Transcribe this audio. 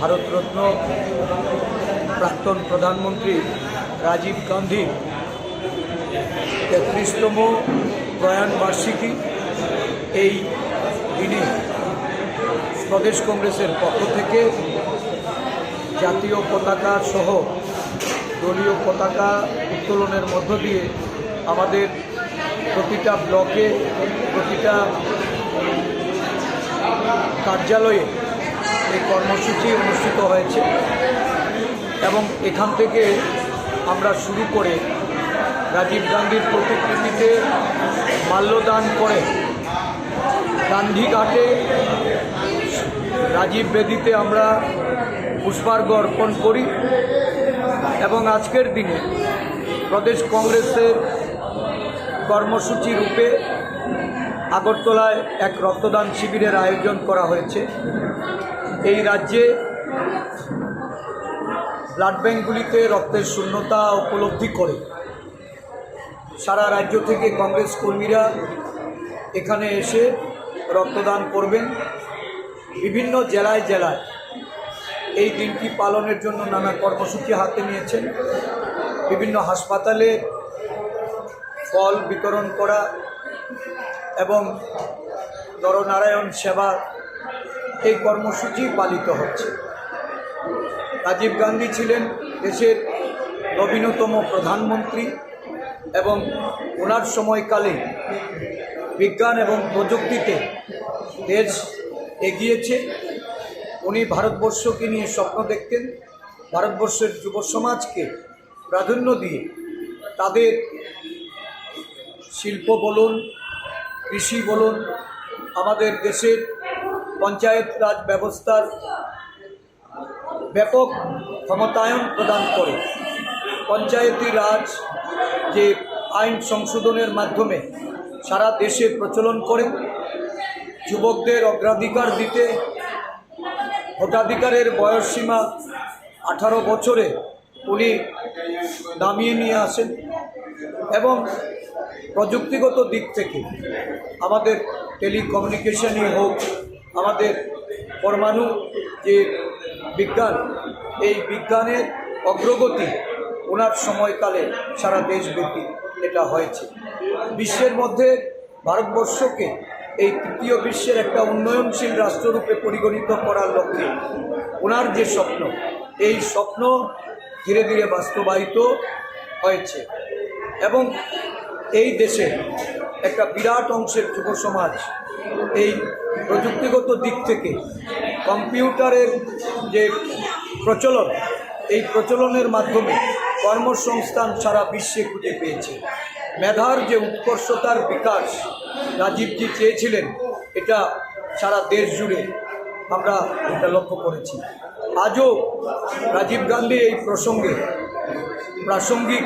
ভারতরত্ন প্রাক্তন প্রধানমন্ত্রী রাজীব গান্ধী তেত্রিশতম প্রয়াণ বার্ষিকী এই দিনে প্রদেশ কংগ্রেসের পক্ষ থেকে জাতীয় পতাকা সহ দলীয় পতাকা উত্তোলনের মধ্য দিয়ে আমাদের প্রতিটা ব্লকে প্রতিটা কার্যালয়ে এই কর্মসূচি অনুষ্ঠিত হয়েছে এবং এখান থেকে আমরা শুরু করে রাজীব গান্ধীর প্রতিকৃতিতে মাল্যদান করে গান্ধীঘাটে রাজীব বেদিতে আমরা পুষ্পার্ঘ অর্পণ করি এবং আজকের দিনে প্রদেশ কংগ্রেসের কর্মসূচি রূপে আগরতলায় এক রক্তদান শিবিরের আয়োজন করা হয়েছে। এই রাজ্যে ব্লাড ব্যাঙ্কগুলিতে রক্তের শূন্যতা উপলব্ধি করে। সারা রাজ্য থেকে কংগ্রেস কর্মীরা এখানে এসে রক্তদান করবেন। বিভিন্ন জেলায় জেলায় এই দিনটি পালনের জন্য নানা কর্মসূচি হাতে নিয়েছেন। বিভিন্ন হাসপাতালে ফল বিতরণ করা এবং নরনারায়ণ সেবা এই কর্মসূচি পালিত হচ্ছে। রাজীব গান্ধী ছিলেন দেশের নবীনতম প্রধানমন্ত্রী এবং ওনার সময়কালে বিজ্ঞান এবং প্রযুক্তিতে দেশ এগিয়েছে। উনি ভারতবর্ষকে নিয়ে স্বপ্ন দেখতেন। ভারতবর্ষের যুব সমাজকে প্রাধান্য দিয়ে তাদের শিল্প বলুন, কৃষি বলুন, আমাদের দেশের পঞ্চায়েত রাজ ব্যবস্থার ব্যাপক ক্ষমতায়ন প্রদান করে। পঞ্চায়েতি রাজ যে আইন সংশোধনের মাধ্যমে সারা দেশে প্রচলন করে, যুবকদের অগ্রাধিকার দিতে, ভোটাধিকারের বয়সসীমা আঠারো বছরে উনি নামিয়ে নিয়ে আসেন এবং প্রযুক্তিগত দিক থেকে আমাদের টেলিকমিউনিকেশনই হোক আমাদের পরমাণু যে বিজ্ঞান, এই বিজ্ঞানের অগ্রগতি ওনার সময়কালে সারা দেশব্যাপী এটা হয়েছে। বিশ্বের মধ্যে ভারতবর্ষকে এই তৃতীয় বিশ্বের একটা উন্নয়নশীল রাষ্ট্ররূপে পরিগণিত করার লক্ষ্যে ওনার যে স্বপ্ন, এই স্বপ্ন ধীরে ধীরে বাস্তবায়িত হয়েছে এবং এই দেশে একটা বিরাট অংশের যুব সমাজ এই প্রযুক্তিগত দিক থেকে কম্পিউটারের যে প্রচলন, এই প্রচলনের মাধ্যমে কর্মসংস্থান সারা বিশ্বে খুঁজে পেয়েছে। মেধার যে উৎকর্ষতার বিকাশ রাজীবজি চেয়েছিলেন, এটা সারা দেশ জুড়ে আমরা এটা লক্ষ্য করেছি। আজও রাজীব গান্ধী এই প্রসঙ্গে প্রাসঙ্গিক